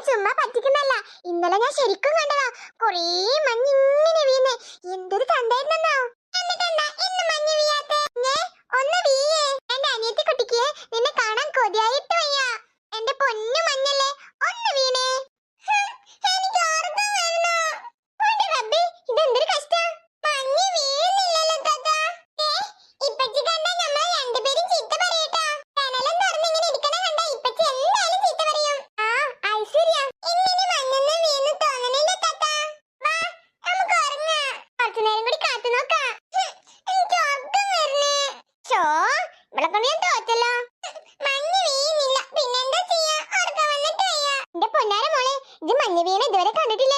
ഞാൻ ചുമ്മാ പറ്റിക്കുന്നല്ല. ഇന്നലെ ഞാൻ ശരിക്കും കണ്ടതാ. കൊറേ മഞ്ഞ് ഇങ്ങനെ വീണ്. എന്തൊരു കണ്ടായിരുന്നോ എന്നിട്ടെന്താ ഇന്ന് മഞ്ഞ് മഞ്ഞ വീണ ഇതുവരെ കണ്ടിട്ടില്ല.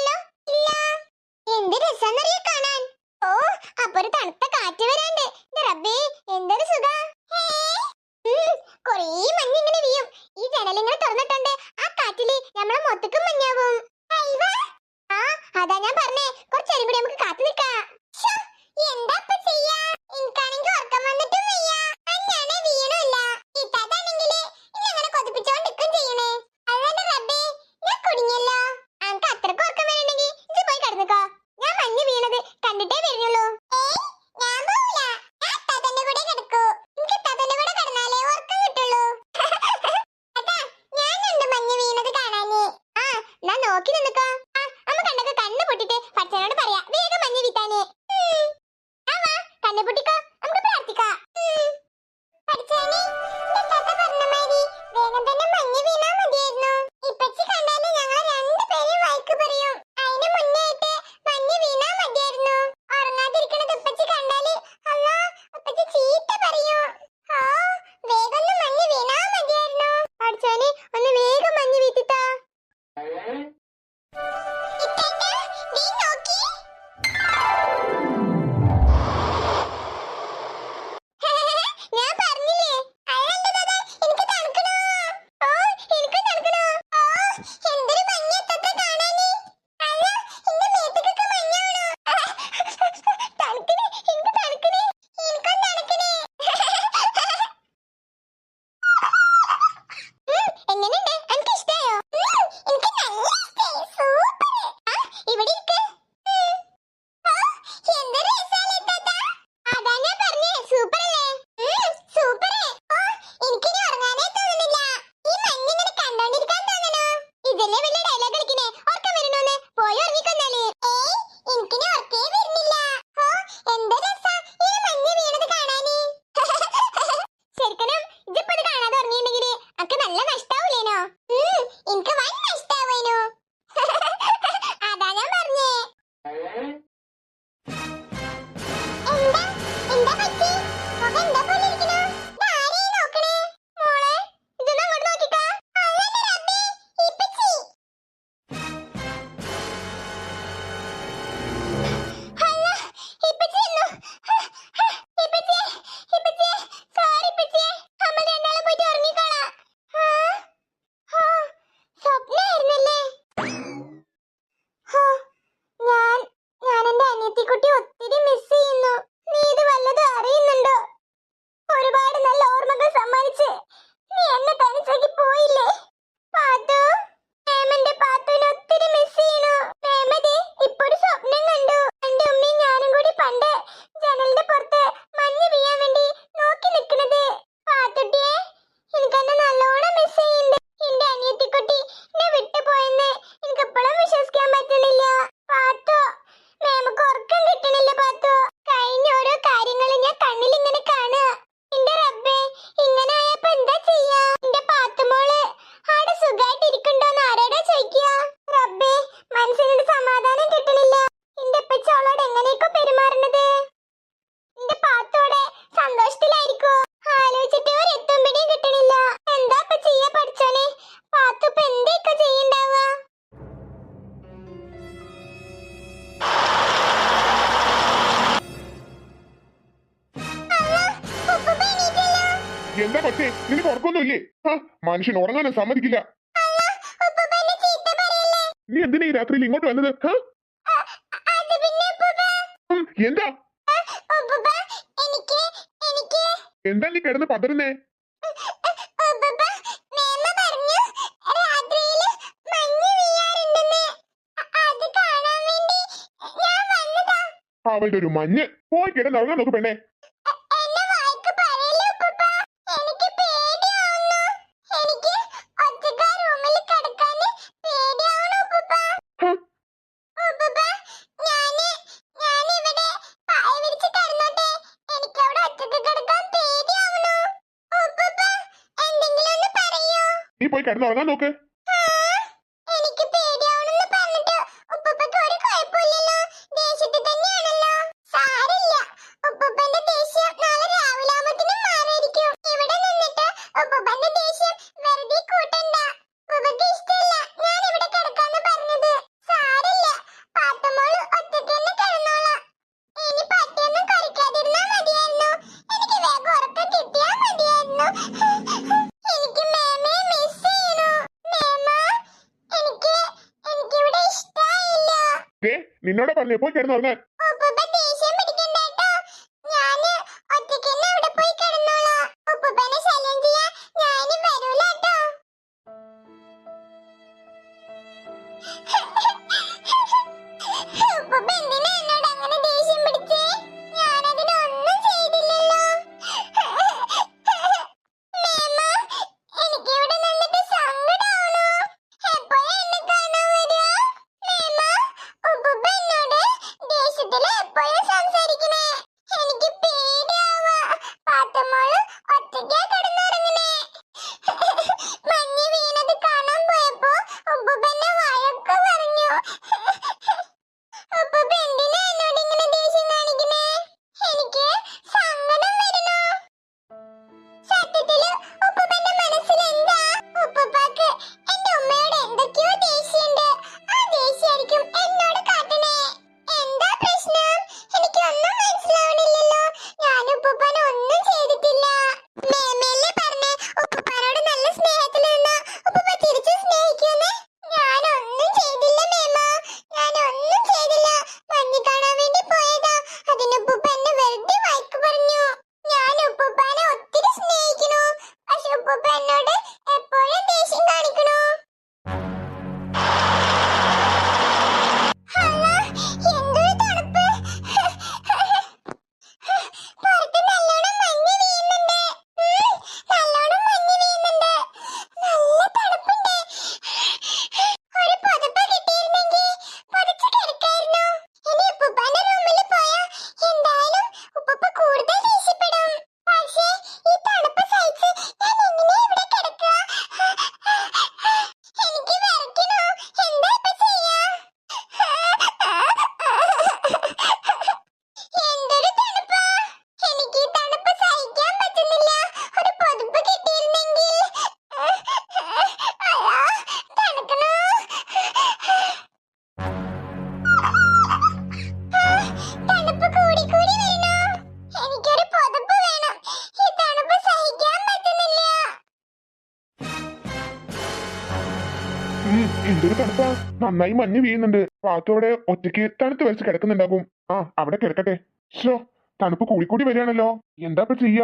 എന്താ പക്ഷേ? നിനക്ക് ഉറക്കൊന്നുമില്ലേ? ആ മനുഷ്യൻ ഉറങ്ങാനും സമ്മതിക്കില്ല. നീ എന്തിനാ ഈ രാത്രിയിൽ ഇങ്ങോട്ട് വന്നത്? എന്താ? എന്താ നീ കിടന്ന് പതറുന്നേ? അവളുടെ ഒരു മഞ്ഞ്. പോയി കിടന്നുറങ്ങാൻ നോക്കു പെണ്ണേ. പോയി കിടന്നുറങ്ങാൻ നോക്ക്. ഉപ്പപ്പന്റെ ദേഷ്യം നാളെ രാവിലെ ആവുമ്പത്തിനും മാറിയിരിക്കും. ഇവിടെ നിന്നിട്ട് ഉപ്പപ്പന്റെ ദേഷ്യം டே நின்னோட பண்ணு போய் கிடந்து வருங்க എന്തൊരു തണുപ്പാ. നന്നായി മഞ്ഞ് വീഴുന്നുണ്ട്. പാത്തോടെ ഒറ്റയ്ക്ക് തണുത്ത് വരച്ച് കിടക്കുന്നുണ്ടാകും. ആ അവിടെ കിടക്കട്ടെ. ഷോ തണുപ്പ് കൂടിക്കൂടി വരികയാണല്ലോ. എന്താ ഇപ്പൊ ചെയ്യ?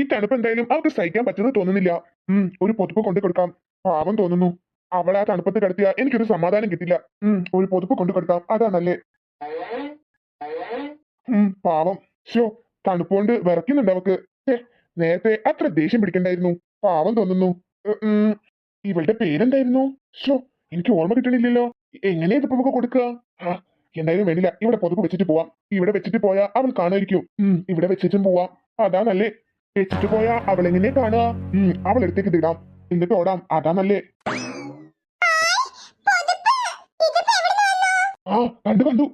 ഈ തണുപ്പ് എന്തായാലും അവർക്ക് സഹിക്കാൻ പറ്റുന്ന തോന്നുന്നില്ല. ഉം ഒരു പൊതുപ്പ് കൊണ്ടു കൊടുക്കാം. പാവം തോന്നുന്നു. അവളെ ആ തണുപ്പത്ത് കിടത്തിയ എനിക്കൊരു സമാധാനം കിട്ടില്ല. ഉം ഒരു പൊതുപ്പ് കൊണ്ടു കൊടുക്കാം. അതാണല്ലേ ഉം പാവം. ഷോ തണുപ്പ് കൊണ്ട് വിറയ്ക്കുന്നുണ്ട് അവക്ക് നേരത്തെ അത്ര ദേഷ്യം പിടിക്കണ്ടായിരുന്നു. പാവം തോന്നുന്നു. ഇവളുടെ പേരെന്തായിരുന്നു? ശോ എനിക്ക് ഓർമ്മ കിട്ടണില്ലല്ലോ. എങ്ങനെയാ ഇതിപ്പോ നമുക്ക് കൊടുക്കുക? എന്തായാലും വേണ്ടില്ല. ഇവിടെ പൊതുക്ക് വെച്ചിട്ട് പോവാം. ഇവിടെ വെച്ചിട്ട് പോയാ അവൾ കാണുമായിരിക്കും. ഇവിടെ വെച്ചിട്ടും പോവാം. അതാണല്ലേ വെച്ചിട്ട് പോയാ അവൾ എങ്ങനെ കാണുക? അവൾ എടുത്തേക്ക് ഇടാം എന്നിട്ട് ഓടാം. അതാണല്ലേ ആ കണ്ടു കണ്ടു.